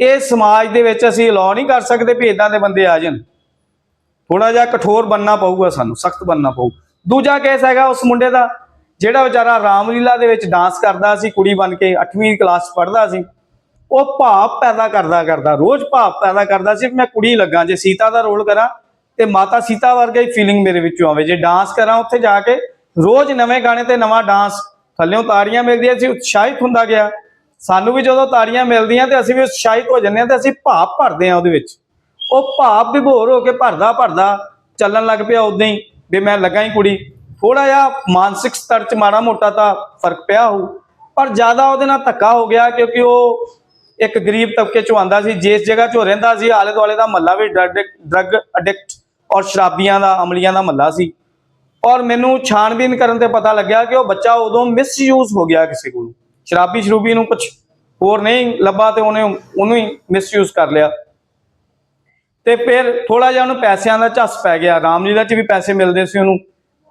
ਇਹ ਸਮਾਜ ਦੇ ਵਿੱਚ ਅਸੀਂ ਅਲਾਉ ਨਹੀਂ ਕਰ ਸਕਦੇ ਵੀ ਇਦਾਂ ਦੇ ਬੰਦੇ ਆ ਜਾਣ। ਥੋੜਾ ਜਿਹਾ ਕਠੋਰ ਬੰਨਣਾ ਪਊਗਾ ਸਾਨੂੰ, ਸਖਤ ਬੰਨਣਾ ਪਊ। ਦੂਜਾ ਕੇਸ ਹੈਗਾ ਉਸ ਮੁੰਡੇ ਦਾ, ਜਿਹੜਾ ਵਿਚਾਰਾ ਰਾਮਲੀਲਾ ਦੇ ਵਿੱਚ ਡਾਂਸ ਕਰਦਾ ਸੀ, ਕੁੜੀ ਬਣ ਕੇ 8ਵੀਂ ਕਲਾਸ ਪੜ੍ਹਦਾ ਸੀ। ਉਹ ਭਾਵ ਪੈਦਾ ਕਰਦਾ ਕਰਦਾ, ਰੋਜ਼ ਭਾਵ ਪੈਦਾ ਕਰਦਾ ਸੀ ਮੈਂ ਕੁੜੀ ਲੱਗਾ, ਜੇ ਸੀਤਾ ਦਾ ਰੋਲ ਕਰਾਂ ਤੇ ਮਾਤਾ ਸੀਤਾ ਵਰਗਾ ਹੀ ਫੀਲਿੰਗ ਮੇਰੇ ਵਿੱਚੋਂ ਆਵੇ। ਜੇ ਡਾਂਸ ਕਰਾਂ ਉੱਥੇ ਜਾ ਕੇ, ਰੋਜ਼ ਨਵੇਂ ਗਾਣੇ ਤੇ ਨਵਾਂ ਡਾਂਸ ਥੱਲਿਓਂ ਤਾੜੀਆਂ ਮਿਲਦੀਆਂ ਸੀ, ਉਤਸ਼ਾਹਿਤ ਹੁੰਦਾ ਗਿਆ। ਸਾਨੂੰ ਵੀ ਜਦੋਂ ਤਾੜੀਆਂ ਮਿਲਦੀਆਂ ਤੇ ਅਸੀਂ ਵੀ ਉਤਸ਼ਾਹਿਤ ਹੋ ਜੰਨੇ ਆ ਤੇ ਅਸੀਂ ਭਾਪ ਭਰਦੇ ਆ ਉਹਦੇ ਵਿੱਚ। ਉਹ ਭਾਵ ਵਿਭੋਰ ਹੋ ਕੇ ਭਰਦਾ ਭਰਦਾ ਚੱਲਣ ਲੱਗ ਪਿਆ ਉਦਾਂ ਹੀ ਵੀ ਮੈਂ ਲੱਗਾ ਹੀ ਕੁੜੀ। ਥੋੜਾ ਜਿਹਾ ਮਾਨਸਿਕ ਸਤਰ ਚ ਮਾੜਾ ਮੋਟਾ ਤਾਂ ਫ਼ਰਕ ਪਿਆ ਹੋਊ। ਪਰ ਜ਼ਿਆਦਾ ਉਹਦੇ ਨਾਲ ਧੱਕਾ ਹੋ ਗਿਆ ਕਿਉਂਕਿ ਉਹ ਇੱਕ ਗਰੀਬ ਤਬਕੇ ਚੋਂ ਆਂਦਾ ਸੀ, ਜਿਸ ਜਗ੍ਹਾ 'ਚੋਂ ਰਹਿੰਦਾ ਸੀ, ਆਲੇ ਦੁਆਲੇ ਦਾ ਮਹੱਲਾ ਵੀ ਡਰਗ ਅਡਿਕਟ ਔਰ ਸ਼ਰਾਬੀਆਂ ਦਾ, ਅਮਲੀਆਂ ਦਾ ਮਹੱਲਾ ਸੀ। ਔਰ ਮੈਨੂੰ ਛਾਣਬੀਨ ਕਰਨ ਤੇ ਪਤਾ ਲੱਗਿਆ ਕਿ ਉਹ ਬੱਚਾ ਉਦੋਂ ਮਿਸਯੂਜ਼ ਹੋ ਗਿਆ ਕਿਸੇ ਕੋਲੋਂ। ਸ਼ਰਾਬੀ ਸ਼ਰੂਬੀ ਨੂੰ ਕੁਝ ਹੋਰ ਨਹੀਂ ਲੱਭਾ ਤੇ ਉਹਨੇ ਉਹਨੂੰ ਹੀ ਮਿਸਯੂਜ਼ ਕਰ ਲਿਆ। ਤੇ ਫਿਰ ਥੋੜਾ ਜਿਹਾ ਉਹਨੂੰ ਪੈਸਿਆਂ ਦਾ ਝੱਸ ਪੈ ਗਿਆ। ਰਾਮਲੀਲਾ 'ਚ ਵੀ ਪੈਸੇ ਮਿਲਦੇ ਸੀ ਉਹਨੂੰ।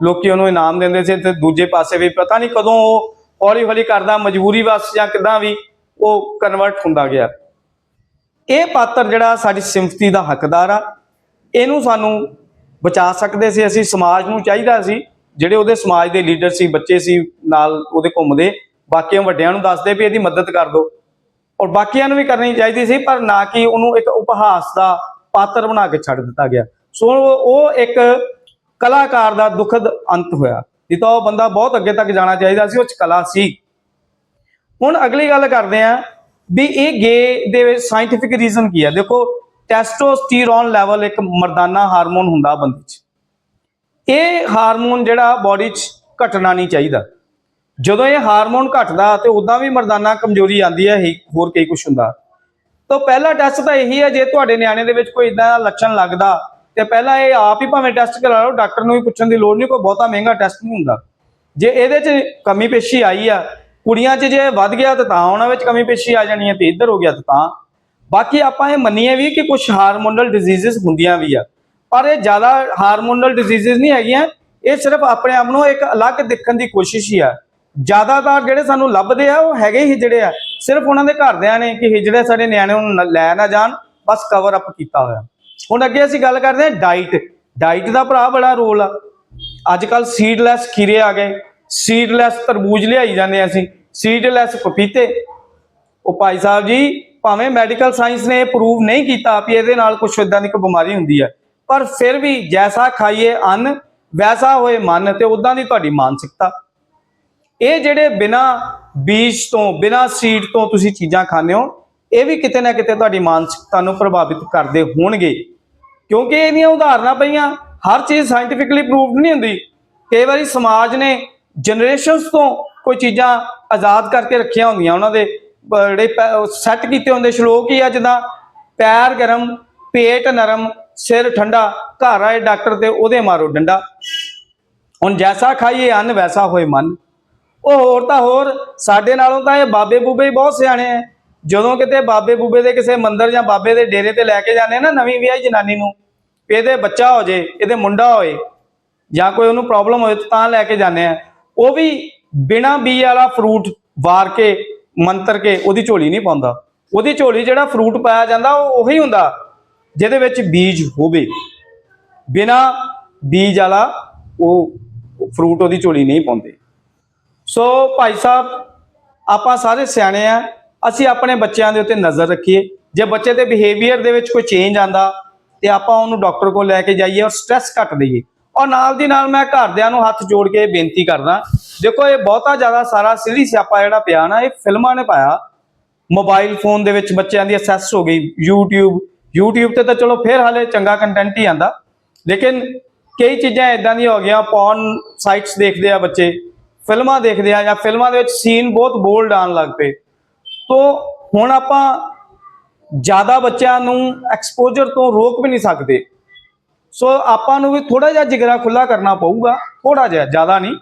ਲੋਕੀ ਉਹਨੂੰ ਇਨਾਮ ਦਿੰਦੇ ਸੀ ਤੇ ਦੂਜੇ ਪਾਸੇ ਵੀ ਪਤਾ ਨਹੀਂ ਕਦੋਂ ਉਹ ਹੌਲੀ ਹੌਲੀ ਕਰਦਾ ਮਜਬੂਰੀ ਵਸ ਜਾਂ ਕਿਦਾਂ ਵੀ ਉਹ ਕਨਵਰਟ ਹੁੰਦਾ ਗਿਆ। ਇਹ ਪਾਤਰ ਜਿਹੜਾ ਸਾਡੀ ਸਿੰਪਥੀ ਦਾ ਹੱਕਦਾਰ ਆ, ਇਹਨੂੰ ਸਾਨੂੰ ਬਚਾ ਸਕਦੇ ਸੀ। ਅਸੀਂ ਸਮਾਜ ਨੂੰ ਚਾਹੀਦਾ ਸੀ। ਜਿਹੜੇ ਉਹਦੇ ਸਮਾਜ ਦੇ ਲੀਡਰ ਸੀ, ਬੱਚੇ ਸੀ ਨਾਲ ਉਹਦੇ ਘੁੰਮਦੇ ਬਾਕੀਆਂ ਵੱਡਿਆਂ ਨੂੰ ਦੱਸਦੇ ਵੀ ਇਹਦੀ ਮਦਦ ਕਰ ਦਿਓ। ਔਰ ਬਾਕੀਆਂ ਨੂੰ ਵੀ ਕਰਨੀ ਚਾਹੀਦੀ ਸੀ, ਪਰ ਨਾ ਕਿ ਉਹਨੂੰ ਇੱਕ ਉਪਹਾਸ ਦਾ ਪਾਤਰ ਬਣਾ ਕੇ ਛੱਡ ਦਿੱਤਾ ਗਿਆ। ਸੋ ਉਹ ਇੱਕ ਕਲਾਕਾਰ ਦਾ ਦੁਖਦ ਅੰਤ ਹੋਇਆ। ਨਹੀਂ ਤਾਂ ਉਹ ਬੰਦਾ ਬਹੁਤ ਅੱਗੇ ਤੱਕ ਜਾਣਾ ਚਾਹੀਦਾ ਸੀ, ਉਹ ਚ ਕਲਾ ਸੀ। ਹੁਣ ਅਗਲੀ ਗੱਲ ਕਰਦੇ ਆ ਵੀ ਇਹ ਗੇ ਦੇ ਵਿੱਚ ਸਾਇੰਟਿਫਿਕ ਰੀਜ਼ਨ ਕੀ ਹੈ ਦੇਖੋ ਟੈਸਟੋਸਟੀਰੋਨ ਲੈਵਲ ਇੱਕ ਮਰਦਾਨਾ ਹਾਰਮੋਨ ਹੁੰਦਾ ਬੰਦੇ 'ਚ। ਇਹ ਹਾਰਮੋਨ ਜਿਹੜਾ ਬਾਡੀ 'ਚ ਘਟਣਾ ਨਹੀਂ ਚਾਹੀਦਾ। ਜਦੋਂ ਇਹ ਹਾਰਮੋਨ ਘਟਦਾ ਤੇ ਉਦਾਂ ਵੀ ਮਰਦਾਨਾ ਕਮਜ਼ੋਰੀ ਆਂਦੀ ਹੈ ਹੀ ਹੋਰ ਕਈ ਕੁਝ ਹੁੰਦਾ। ਤਾਂ ਪਹਿਲਾ ਟੈਸਟ ਤਾਂ ਇਹੀ ਹੈ, ਜੇ ਤੁਹਾਡੇ ਨਿਆਣੇ ਦੇ ਵਿੱਚ ਕੋਈ ਇਦਾਂ ਦਾ ਲੱਛਣ ਲੱਗਦਾ, ਤੇ ਪਹਿਲਾਂ ਇਹ ਆਪ ਹੀ ਭਾਵੇਂ ਟੈਸਟ ਕਰਾ ਲਓ, ਡਾਕਟਰ ਨੂੰ ਵੀ ਪੁੱਛਣ ਦੀ ਲੋੜ ਨਹੀਂ, ਕੋਈ ਬਹੁਤਾ ਮਹਿੰਗਾ ਟੈਸਟ ਨਹੀਂ ਹੁੰਦਾ। ਜੇ ਇਹਦੇ 'ਚ ਕਮੀ ਪੇਸ਼ੀ ਆਈ ਆ, ਕੁੜੀਆਂ 'ਚ ਜੇ ਵੱਧ ਗਿਆ ਤਾਂ ਤਾਂ ਉਹਨਾਂ ਵਿੱਚ ਕਮੀ ਪੇਸ਼ੀ ਆ ਜਾਣੀ ਹੈ ਤੇ ਇੱਧਰ ਹੋ ਗਿਆ ਤਾਂ ਤਾਂ। ਬਾਕੀ ਆਪਾਂ ਇਹ ਮੰਨੀਏ ਵੀ ਕਿ ਕੁਝ ਹਾਰਮੋਨਲ ਡਿਜ਼ੀਜ਼ਸ ਹੁੰਦੀਆਂ ਵੀ ਆ। ਪਰ ਇਹ ਜ਼ਿਆਦਾ ਹਾਰਮੋਨਲ ਡਿਜ਼ੀਜ਼ਸ ਨਹੀਂ ਹੈਗੀਆਂ, ਇਹ ਸਿਰਫ ਆਪਣੇ ਆਪ ਨੂੰ ਇੱਕ ਅਲੱਗ ਦੇਖਣ ਦੀ ਕੋਸ਼ਿਸ਼ ਹੀ ਆ। ਜ਼ਿਆਦਾਤਰ ਜਿਹੜੇ ਸਾਨੂੰ ਲੱਭਦੇ ਆ, ਉਹ ਹੈਗੇ ਹੀ ਜਿਹੜੇ ਆ। ਸਿਰਫ ਉਹਨਾਂ ਦੇ ਘਰਦਿਆਂ ਨੇ ਕਿ ਜਿਹੜੇ ਸਾਡੇ ਨਿਆਣੇ ਨੂੰ ਨ- ਲੈ ਨਾ ਜਾਣ, ਬਸ ਕਵਰ ਅਪ ਕੀਤਾ ਹੋਇਆ। ਹੁਣ ਅੱਗੇ ਅਸੀਂ ਗੱਲ ਕਰਦੇ ਹਾਂ ਡਾਈਟ ਡਾਈਟ ਦਾ ਭਰਾ ਬੜਾ ਰੋਲ ਆ। ਅੱਜ ਕੱਲ ਸੀਡਲੈਸ ਖੀਰੇ ਆ ਗਏ। ਸੀਡਲੈਸ ਤਰਬੂਜ ਲਿਆਈ ਜਾਂਦੇ ਅਸੀਂ। ਸੀਡਲੈਸ ਪਪੀਤੇ। ਉਹ ਭਾਈ ਸਾਹਿਬ ਜੀ, ਭਾਵੇਂ ਮੈਡੀਕਲ ਸਾਇੰਸ ਨੇ ਇਹ ਪ੍ਰੂਵ ਨਹੀਂ ਕੀਤਾ ਵੀ ਇਹਦੇ ਨਾਲ ਕੁਝ ਇਦਾਂ ਦੀ ਕੋਈ ਬਿਮਾਰੀ ਹੁੰਦੀ ਹੈ ਪਰ ਫਿਰ ਵੀ ਜੈਸਾ ਖਾਈਏ ਅੰਨ, ਵੈਸਾ ਹੋਏ ਮਨ, ਤੇ ਉਦਾਂ ਦੀ ਤੁਹਾਡੀ ਮਾਨਸਿਕਤਾ। ਇਹ ਜਿਹੜੇ ਬਿਨਾ ਬੀਜ ਤੋਂ, ਬਿਨਾਂ ਸੀਡ ਤੋਂ ਤੁਸੀਂ ਚੀਜ਼ਾਂ ਖਾਂਦੇ ਹੋ, ਇਹ ਵੀ ਕਿਤੇ ਨਾ ਕਿਤੇ ਤੁਹਾਡੀ ਮਾਨਸਿਕਤਾ ਨੂੰ ਪ੍ਰਭਾਵਿਤ ਕਰਦੇ ਹੋਣਗੇ। ਕਿਉਂਕਿ ਇਹਦੀਆਂ ਉਦਾਹਰਨਾਂ ਪਈਆਂ, ਹਰ ਚੀਜ਼ ਸਾਇੰਟੀਫਿਕਲੀ ਪ੍ਰੂਵਡ ਨਹੀਂ ਹੁੰਦੀ। ਕਈ ਵਾਰੀ ਸਮਾਜ ਨੇ ਜਨਰੇਸ਼ਨਸ ਤੋਂ ਕੋਈ ਚੀਜ਼ਾਂ ਆਜ਼ਾਦ ਕਰਕੇ ਰੱਖੀਆਂ ਹੁੰਦੀਆਂ ਉਹਨਾਂ ਦੇ ਬੜੇ ਸੈੱਟ ਕੀਤੇ ਹੁੰਦੇ ਸ਼ਲੋਕ ਹੀ ਆ, ਜਿੱਦਾਂ ਪੈਰ ਗਰਮ, ਪੇਟ ਨਰਮ, ਸਿਰ ਠੰਡਾ, ਘਰ ਆਏ ਡਾਕਟਰ ਤੇ ਉਹਦੇ ਮਾਰੋ ਡੰਡਾ। ਹੁਣ ਜੈਸਾ ਖਾਈਏ ਅੰਨ, ਵੈਸਾ ਹੋਏ ਮਨ। ਉਹ ਹੋਰ ਤਾਂ ਹੋਰ, ਸਾਡੇ ਨਾਲੋਂ ਤਾਂ ਇਹ ਬਾਬੇ ਬੂਬੇ ਹੀ ਬਹੁਤ ਸਿਆਣੇ ਆ ਜਦੋਂ ਕਿਤੇ ਬਾਬੇ ਬੂਬੇ ਦੇ ਕਿਸੇ ਮੰਦਰ ਜਾਂ ਬਾਬੇ ਦੇ ਡੇਰੇ ਤੇ ਲੈ ਕੇ ਜਾਂਦੇ ਨਾ ਨਵੀਂ ਵਿਆਹੀ ਜਨਾਨੀ ਨੂੰ ਇਹਦੇ ਬੱਚਾ ਹੋ ਜੇ, ਇਹਦੇ ਮੁੰਡਾ ਹੋਏ, ਜਾਂ ਕੋਈ ਉਹਨੂੰ ਪ੍ਰੋਬਲਮ ਹੋਏ ਤਾਂ ਲੈ ਕੇ ਜਾਂਦੇ ਆ ਉਹ ਵੀ ਬਿਨਾ ਬੀ ਵਾਲਾ ਫਰੂਟ ਵਾਰ ਕੇ, ਮੰਤਰ ਕੇ ਉਹਦੀ ਝੋਲੀ ਨਹੀਂ ਪਾਉਂਦਾ। ਉਹਦੀ ਝੋਲੀ ਜਿਹੜਾ ਫਰੂਟ ਪਾਇਆ ਜਾਂਦਾ, ਉਹ ਉਹੀ ਹੁੰਦਾ, ਜਿਹਦੇ ਵਿੱਚ ਬੀਜ ਹੋਵੇ। ਬਿਨਾ ਬੀਜ ਵਾਲਾ ਉਹ ਫਰੂਟ ਉਹਦੀ ਝੋਲੀ ਨਹੀਂ ਪਾਉਂਦੇ। ਸੋ ਭਾਈ ਸਾਹਿਬ, ਆਪਾਂ ਸਾਰੇ ਸਿਆਣੇ ਆ, ਅਸੀਂ ਆਪਣੇ ਬੱਚਿਆਂ ਦੇ ਉੱਤੇ ਨਜ਼ਰ ਰੱਖੀਏ। ਜੇ ਬੱਚੇ ਦੇ ਬਿਹੇਵੀਅਰ ਦੇ ਵਿੱਚ ਕੋਈ ਚੇਂਜ ਆਂਦਾ ਤੇ ਆਪਾਂ ਉਹਨੂੰ ਡਾਕਟਰ ਕੋਲ ਲੈ ਕੇ ਜਾਈਏ ਔਰ ਸਟ੍ਰੈਸ ਘੱਟ ਦਈਏ। ਔਰ ਨਾਲ ਦੀ ਨਾਲ ਮੈਂ ਘਰਦਿਆਂ ਨੂੰ ਹੱਥ ਜੋੜ ਕੇ ਬੇਨਤੀ ਕਰਦਾ, ਦੇਖੋ ਇਹ ਬਹੁਤਾ ਜ਼ਿਆਦਾ ਸਾਰਾ ਸਿਲੀ ਸਿਆਪਾ ਜਿਹੜਾ ਪਿਆ ਨਾ, ਇਹ ਫਿਲਮਾਂ ਨੇ ਪਾਇਆ। ਮੋਬਾਈਲ ਫੋਨ ਦੇ ਵਿੱਚ ਬੱਚਿਆਂ ਦੀ ਅਸੈਸ ਹੋ ਗਈ, YouTube YouTube ਤੇ ਤਾਂ ਚਲੋ ਫਿਰ ਹਾਲੇ ਚੰਗਾ ਕੰਟੈਂਟ ਹੀ ਆਂਦਾ ਲੇਕਿਨ ਕਈ ਚੀਜ਼ਾਂ ਇਦਾਂ ਦੀਆਂ ਹੋ ਗਈਆਂ ਪੌਰਨ ਸਾਈਟਸ ਦੇਖਦੇ ਆ ਬੱਚੇ। ਫਿਲਮਾਂ ਦੇਖਦੇ ਆ ਜਾਂ ਫਿਲਮਾਂ ਦੇ ਵਿੱਚ ਸੀਨ ਬਹੁਤ ਬੋਲਡ ਆਉਣ ਲੱਗ ਪਏ। ਤੋ ਹੁਣ ਆਪਾਂ ਜ਼ਿਆਦਾ ਬੱਚਿਆਂ ਨੂੰ ਐਕਸਪੋਜ਼ਰ ਤੋਂ ਰੋਕ ਵੀ ਨਹੀਂ ਸਕਦੇ। ਸੋ ਆਪਾਂ ਨੂੰ ਵੀ ਥੋੜਾ ਜਿਹਾ ਜਿਗਰਾ ਖੁੱਲਾ ਕਰਨਾ ਪਊਗਾ ਥੋੜਾ ਜਿਹਾ, ਜ਼ਿਆਦਾ ਨਹੀਂ।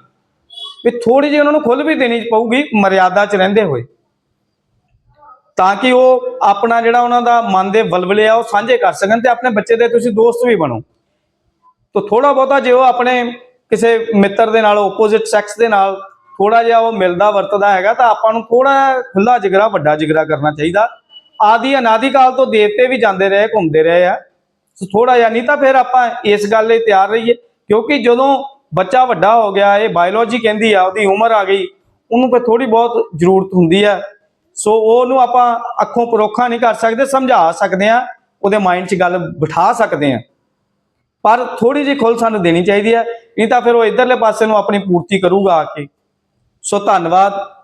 ਵੀ ਥੋੜੀ ਜਿਹੀ ਉਹਨਾਂ ਨੂੰ ਖੁੱਲ ਵੀ ਦੇਣੀ ਪਊਗੀ, ਮਰਿਆਦਾ 'ਚ ਰਹਿੰਦੇ ਹੋਏ। ਤਾਂ ਕਿ ਉਹ ਆਪਣਾ ਜਿਹੜਾ ਉਹਨਾਂ ਦਾ ਮਨ ਦੇ ਬਲਬਲੇ ਆ, ਉਹ ਸਾਂਝੇ ਕਰ ਸਕਣ ਤੇ ਆਪਣੇ ਬੱਚੇ ਦੇ ਤੁਸੀਂ ਦੋਸਤ ਵੀ ਬਣੋ। ਤਾਂ ਥੋੜਾ ਬਹੁਤਾ ਜੇ ਉਹ ਆਪਣੇ ਕਿਸੇ ਮਿੱਤਰ ਦੇ ਨਾਲ ਆਪੋਜ਼ਿਟ ਸੈਕਸ ਦੇ ਨਾਲ ਥੋੜਾ ਜਿਹਾ ਉਹ ਮਿਲਦਾ, ਵਰਤਦਾ ਹੈਗਾ, ਤਾਂ ਆਪਾਂ ਨੂੰ ਥੋੜਾ ਖੁੱਲਾ ਜਿਗਰਾ, ਵੱਡਾ ਜਿਗਰਾ ਕਰਨਾ ਚਾਹੀਦਾ। ਆਦੀ ਅਨਾਦੀ ਕਾਲ ਤੋਂ ਦੇਵਤੇ ਵੀ ਜਾਂਦੇ ਰਹੇ, ਘੁੰਮਦੇ ਰਹੇ ਆ। ਸੋ ਥੋੜਾ ਜਿਹਾ ਨਹੀਂ ਤਾਂ ਫਿਰ ਆਪਾਂ ਇਸ ਗੱਲ ਲਈ ਤਿਆਰ ਰਹੀਏ, ਕਿਉਂਕਿ ਜਦੋਂ ਬੱਚਾ ਵੱਡਾ ਹੋ ਗਿਆ, ਇਹ ਬਾਇਓਲੋਜੀ ਕਹਿੰਦੀ ਆ, ਉਹਦੀ ਉਮਰ ਆ ਗਈ, ਉਹਨੂੰ ਫਿਰ ਥੋੜੀ ਬਹੁਤ ਜ਼ਰੂਰਤ ਹੁੰਦੀ ਆ। ਸੋ ਉਹਨੂੰ ਆਪਾਂ ਅੱਖੋਂ ਪਰੋਖਾ ਨਹੀਂ ਕਰ ਸਕਦੇ, ਸਮਝਾ ਸਕਦੇ ਆ, ਉਹਦੇ ਮਾਈਂਡ 'ਚ ਗੱਲ ਬਿਠਾ ਸਕਦੇ ਆ। ਪਰ ਥੋੜੀ ਜਿਹੀ ਖੁੱਲ ਸਾਨੂੰ ਦੇਣੀ ਚਾਹੀਦੀ ਹੈ, ਨਹੀਂ ਤਾਂ ਫਿਰ ਉਹ ਇਧਰਲੇ ਪਾਸੇ ਨੂੰ ਆਪਣੀ ਪੂਰਤੀ ਕਰੂਗਾ ਆ ਕੇ। ਸੋ ਧੰਨਵਾਦ।